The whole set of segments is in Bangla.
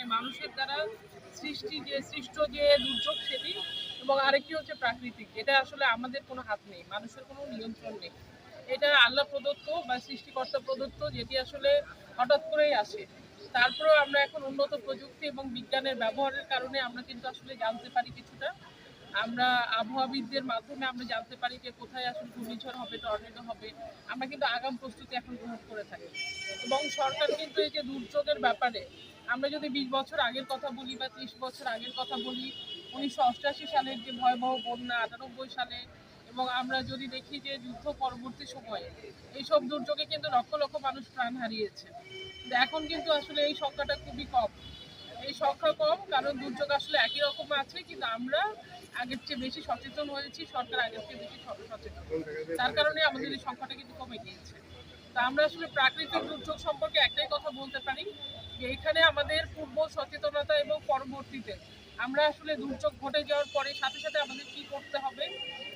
মানে মানুষের দ্বারা সৃষ্টি যে, সৃষ্ট যে দুর্যোগ সেটি এবং আরেকটি হচ্ছে প্রাকৃতিক। এটা আসলে আমাদের কোনো হাত নেই, মানুষের কোনো নিয়ন্ত্রণ নেই। এটা আল্লাহ প্রদত্ত বা সৃষ্টিকর্তা প্রদত্ত যেটি আসলে হঠাৎ করেই আসে। তারপরেও আমরা এখন উন্নত প্রযুক্তি এবং বিজ্ঞানের ব্যবহারের কারণে আমরা কিন্তু আসলে জানতে পারি কিছুটা। আমরা আবহাওয়াবিদদের মাধ্যমে আমরা জানতে পারি যে কোথায় আসলে ঘূর্ণিঝড় হবে, টর্নেডো হবে। আমরা কিন্তু আগাম প্রস্তুতি এখন গ্রহণ করে থাকি। এবং সরকার কিন্তু এই যে দুর্যোগের ব্যাপারে আমরা যদি বিশ বছর আগের কথা বলি বা ত্রিশ বছর আগের কথা বলি, উনিশশো অষ্টাশি সালের যে ভয়াবহ বন্যা, আটানব্বই সালে, এবং আমরা যদি দেখি যে যুদ্ধ পরবর্তী সময়ে, এইসব দুর্যোগে কিন্তু লক্ষ লক্ষ মানুষ প্রাণ হারিয়েছে। এখন কিন্তু আসলে এই সংখ্যাটা খুবই কম। এই সংখ্যা কম কারণ দুর্যোগ আসলে একই রকম আছে, কিন্তু আমরা আগের চেয়ে বেশি সচেতন হয়েছি, সরকার আগের চেয়ে বেশি সচেতন। তার কারণে আমাদের এই সংখ্যাটা কিন্তু কমে গিয়েছে। তা আমরা আসলে প্রাকৃতিক দুর্যোগ সম্পর্কে একটাই কথা বলতে পারি যে এখানে আমাদের পূর্ব সচেতনতা এবং পরবর্তীতে আমরা আসলে দুর্যোগ ঘটে যাওয়ার পরে সাথে সাথে আমাদের কি করতে হবে,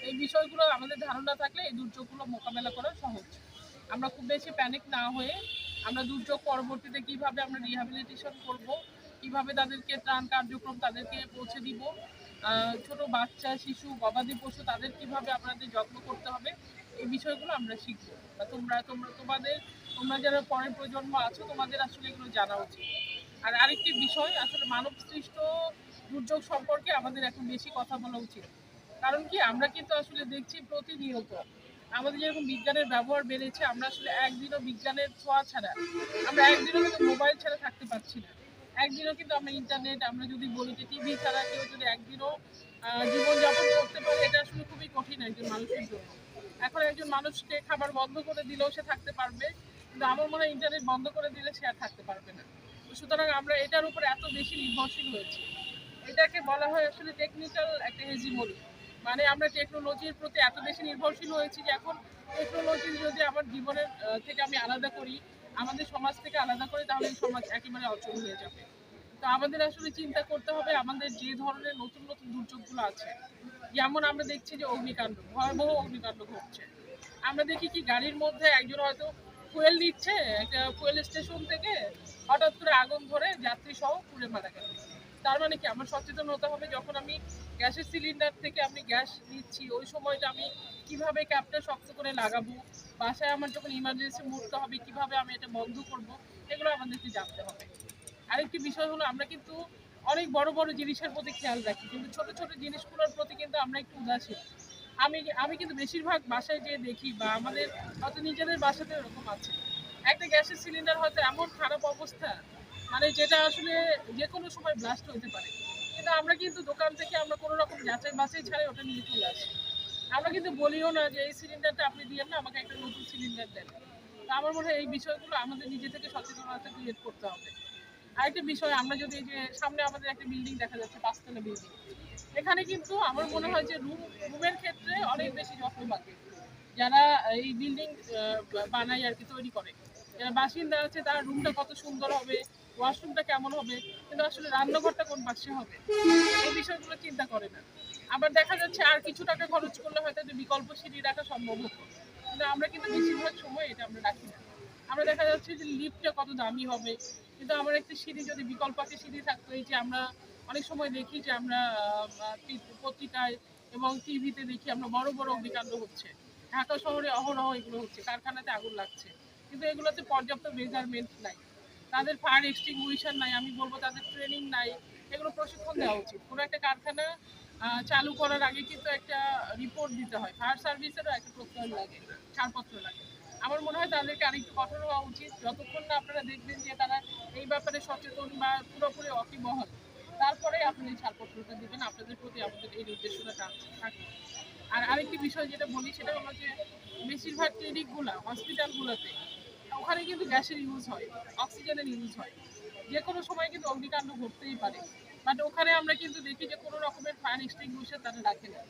এই বিষয়গুলো আমাদের ধারণা থাকলে এই দুর্যোগগুলো মোকাবেলা করা সহজ। আমরা খুব বেশি প্যানিক না হয়ে আমরা দুর্যোগ পরবর্তীতে কীভাবে আমরা রিহ্যাবিলিটেশন করব, কীভাবে তাদেরকে ত্রাণ কার্যক্রম তাদেরকে পৌঁছে দিব ছোট বাচ্চা, শিশু, গবাদি পশু তাদের কীভাবে আপনাদের যত্ন করতে হবে, এই বিষয়গুলো আমরা শিখব। বা তোমরা তোমরা তোমাদের তোমরা যারা পরের প্রজন্ম আছো, তোমাদের আসলে এগুলো জানা উচিত। আর আরেকটি বিষয়, আসলে মানব সৃষ্ট দুর্যোগ সম্পর্কে আমাদের এখন বেশি কথা বলা উচিত। কারণ কি, আমরা কিন্তু আসলে দেখছি প্রতিনিয়ত আমাদের যেরকম বিজ্ঞানের ব্যবহার বেড়েছে, আমরা আসলে একদিনও বিজ্ঞানের ছোঁয়া ছাড়া, আমরা একদিনও কিন্তু মোবাইল ছাড়া থাকতে পারছি না। একদিনও কিন্তু আমরা ইন্টারনেট, আমরা যদি বলি যে টিভি ছাড়া কেউ যদি একদিনও জীবনযাপন করতে পারে, এটা আসলে খুবই কঠিন একজন মানুষের জন্য। এখন একজন মানুষকে খাবার বন্ধ করে দিলেও সে থাকতে পারবে কিন্তু আমার মনে হয় ইন্টারনেট বন্ধ করে দিলে সে আর থাকতে পারবে না। সুতরাং আমরা এটার উপর এত বেশি নির্ভরশীল হয়েছি। এটাকে বলা হয় আসলে টেকনিক্যাল একটা হেজিমনি মানে আমরা টেকনোলজির প্রতি এত বেশি নির্ভরশীল হয়েছি যে এখন টেকনোলজি যদি আমার জীবনের থেকে আমি আলাদা করি, আমাদের সমাজ থেকে আলাদা করি, তাহলে এই সমাজ একেবারে অচল হয়ে যাবে। তো আমাদের আসলে চিন্তা করতে হবে আমাদের যে ধরনের নতুন নতুন দুর্যোগগুলো আছে। যেমন আমরা দেখছি যে অগ্নিকাণ্ড, ভয়াবহ অগ্নিকাণ্ড ঘটছে। আমরা দেখি কি গাড়ির মধ্যে একজন হয়তো ফুয়েল নিচ্ছে, একটা ফুয়েল স্টেশন থেকে হঠাৎ করে আগুন ধরে যাত্রী সহ পুড়ে মারা গেল। তার মানে কি? আমার সচেতন হতে হবে যখন আমি গ্যাসের সিলিন্ডার থেকে আমি গ্যাস নিচ্ছি, ওই সময়টা আমি কীভাবে ক্যাপটা শক্ত করে লাগাবো? বাসায় আমার যখন ইমার্জেন্সি মুহূর্ত হবে, কীভাবে আমি এটা বন্ধ করব? এগুলো আমাদেরকে জানতে হবে। আরেকটি বিষয় হলো, আমরা কিন্তু অনেক বড় বড় জিনিসের প্রতি খেয়াল রাখি, কিন্তু ছোট ছোট জিনিসগুলোর প্রতি কিন্তু আমরা একটু উদাসীন। আমি আমি কিন্তু বেশিরভাগ বাসায় যেয়ে দেখি বা আমাদের হয়তো নিজেদের বাসাতে এরকম আছে। একটা গ্যাসের সিলিন্ডার হয়তো এমন খারাপ অবস্থা মানে যেটা আসলে যে কোনো সময় ব্লাস্ট হতে পারে। কিন্তু আমরা কিন্তু দোকান থেকে আমরা কোনো রকম যাচাই বাছাই ছাড়াই ওটা নিয়ে চলে আসি। আমরা কিন্তু বলিও না যে এই সিলিন্ডারটা আপনি দিয়েন না, আমাকে একটা নতুন সিলিন্ডার দেন। তো আমার মনে হয় এই বিষয়গুলো আমাদের নিজে থেকে সচেতনতা ক্রিয়েট করতে হবে। আরেকটা বিষয়, আমরা যদি যে সামনে আমাদের একটা বিল্ডিং দেখা যাচ্ছে, পাঁচতলা বিল্ডিং এখানে কিন্তু আমার মনে হয় যে রুম রুমের ক্ষেত্রে অনেক বেশি যত্ন বাকি। যারা এই বিল্ডিং বানায় আর কি, তৈরি করে। যারা বাসিন্দা আছে, তার রুমটা কত সুন্দর হবে ওয়াশরুমটা কেমন হবে, কিন্তু আসলে রান্নাঘরটা কোন পাশে হবে, এই বিষয়গুলো চিন্তা করে না। আবার দেখা যাচ্ছে আর কিছু টাকা খরচ করলে হয়তো বিকল্প সিঁড়ি রাখা সম্ভব হতো। কিন্তু আমরা কিন্তু বেশিরভাগ সময় এটা আমরা রাখি না। আমরা দেখা যাচ্ছে যে লিফটটা কত দামি হবে, কিন্তু আমার একটা সিঁড়ি যদি বিকল্প একটা সিঁড়ি থাকতো, এই যে আমরা অনেক সময় দেখি যে আমরা পত্রিকায় এবং টিভিতে দেখি আমরা বড় বড় অগ্নিকাণ্ড হচ্ছে। ঢাকা শহরে অহরহ এগুলো হচ্ছে, কারখানাতে আগুন লাগছে। কিন্তু এগুলোতে পর্যাপ্ত মেজারমেন্ট নাই। তাদের ফায়ার এক্সটিংগুইশার নাই, আমি বলব তাদের ট্রেনিং নাই। এগুলো প্রশিক্ষণ দেওয়া উচিত। কোনো একটা কারখানা চালু করার আগে কিন্তু একটা রিপোর্ট দিতে হয়। ফায়ার সার্ভিসেরও একটা প্রত্যয় লাগে, ছাড়পত্র লাগে। আমার মনে হয় তাদেরকে আরেকটু কঠোর হওয়া উচিত। যতক্ষণ না আপনারা দেখবেন যে তারা এই ব্যাপারে সচেতন বা পুরোপুরি অকিবহল তারপরে আপনি ছাড়পত্রটা দিবেন, আপনাদের প্রতি আমাদের এই নির্দেশনা থাকে আর আরেকটি বিষয় যেটা বলি, সেটা হলো যে বেশিরভাগ ক্লিনিকগুলো, হসপিটালগুলোতে, ওখানে কিন্তু গ্যাসের ইউজ হয়, অক্সিজেনের ইউজ হয়। যে কোনো সময় কিন্তু অগ্নিকাণ্ড ঘটতেই পারে। বাট ওখানে আমরা কিন্তু দেখি যে কোনো রকমের ফায়ার এক্সটিংগুইশার তারা রাখে না।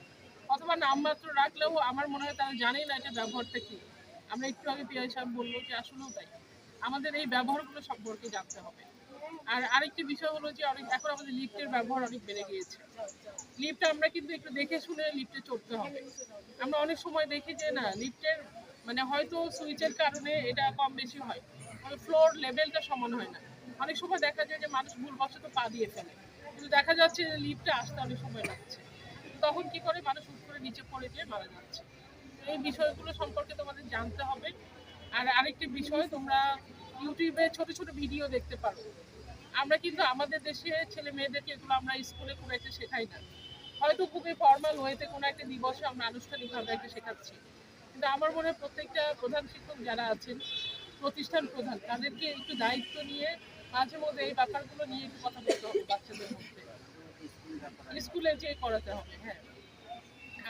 অথবা নামমাত্র রাখলেও আমার মনে হয় তারা জানেই না এটা ব্যবহারটা কি। আমরা একটু আগে পিয়াই সাহেব বলল যে আসলেও তাই। আমাদের এই ব্যবহারগুলো সম্পর্কে জানতে হবে। আর আরেকটি বিষয় হলো যে অনেক এখন আমাদের লিফটের ব্যবহার অনেক বেড়ে গিয়েছে। লিফট আমরা কিন্তু একটু দেখে শুনে লিফটে চড়তে হবে। আমরা অনেক সময় দেখি যে না, লিফটের মানে হয়তো সুইচের কারণে এটা কম বেশি হয়। ফ্লোর লেভেলটা সমান হয় না। অনেক সময় দেখা যায় যে মানুষ ভুলবশত পা দিয়ে ফেলে। কিন্তু দেখা যাচ্ছে যে লিফটে আসতে অনেক সময় লাগছে। তখন কি করে? মানুষ হুট করে নিচে পড়ে গিয়ে মারা যাচ্ছে। এই বিষয়গুলো সম্পর্কে তোমাদের জানতে হবে। আর আরেকটি বিষয়, তোমরা ইউটিউবে ছোট ছোট ভিডিও দেখতে পারো। আমরা কিন্তু আমাদের দেশে ছেলে মেয়েদেরকে এগুলো আমরা স্কুলে খুব একটা শেখাই না। হয়তো খুবই ফর্মাল ওয়েতে কোনো একটা দিবসে আমরা আনুষ্ঠানিকভাবে একটা শেখাচ্ছি। কিন্তু আমার মনে হয় প্রত্যেকটা প্রধান শিক্ষক যারা আছেন, প্রতিষ্ঠান প্রধান, তাদেরকে একটু দায়িত্ব নিয়ে মাঝে মধ্যে এই ব্যাপারগুলো নিয়ে একটু কথা বলতে হবে বাচ্চাদের মধ্যে। স্কুলে যে করাতে হবে হ্যাঁ।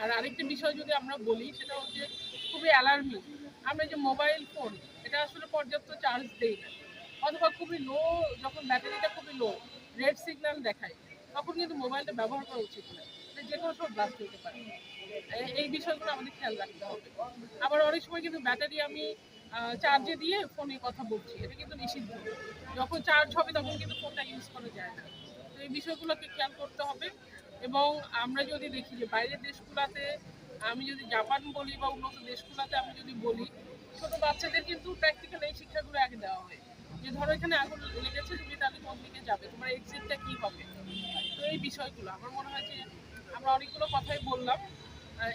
আর আরেকটা বিষয় যদি আমরা বলি, সেটা হচ্ছে খুবই অ্যালার্মিং আমরা যে মোবাইল ফোন এটা আসলে পর্যাপ্ত চার্জ দেই না। অথবা খুবই লো যখন ব্যাটারিটা খুবই লো রেড সিগন্যাল দেখায়, তখন কিন্তু মোবাইলটা ব্যবহার করা উচিত না। এটা যে কোনো সময় ব্লাস্ট হতে পারে। এই বিষয়গুলো আমাদের খেয়াল রাখতে হবে। আবার অনেক সময় কিন্তু ব্যাটারি আমি চার্জে দিয়ে ফোনে কথা বলছি, এটা কিন্তু নিষিদ্ধ। যখন চার্জ হবে তখন কিন্তু ফোনটা ইউজ করা যায় না। তো এই বিষয়গুলোকে খেয়াল করতে হবে। এবং আমরা যদি দেখি যে বাইরের দেশগুলোতে, আমি যদি জাপান বলি বা উন্নত দেশগুলোতে আমি যদি বলি, ছোটো বাচ্চাদের কিন্তু প্র্যাকটিক্যাল এই শিক্ষাগুলো আগে দেওয়া হয় যে ধরো এখানে আগুন লেগেছে, তুমি তাহলে কোন দিকে যাবে? তোমার এক্সিটটা কি হবে? তো এই বিষয়গুলো, আমার মনে হয় যে আমরা অনেকগুলো কথাই বললাম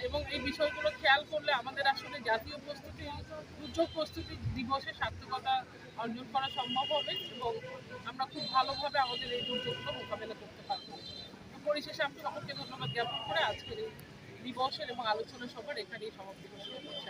এবং এই বিষয়গুলো খেয়াল করলে আমাদের আসলে জাতীয় প্রস্তুতি দুর্যোগ প্রস্তুতি দিবসে সার্থকতা অর্জন করা সম্ভব হবে এবং আমরা খুব ভালোভাবে আমাদের এই দুর্যোগগুলো মোকাবেলা করতে পারব। পরিশেষে আমি সকলকে ধন্যবাদ জ্ঞাপন করে আজকের এই দিবসের এবং আলোচনা সভার এখানেই সমাপ্তি ঘোষণা করছি।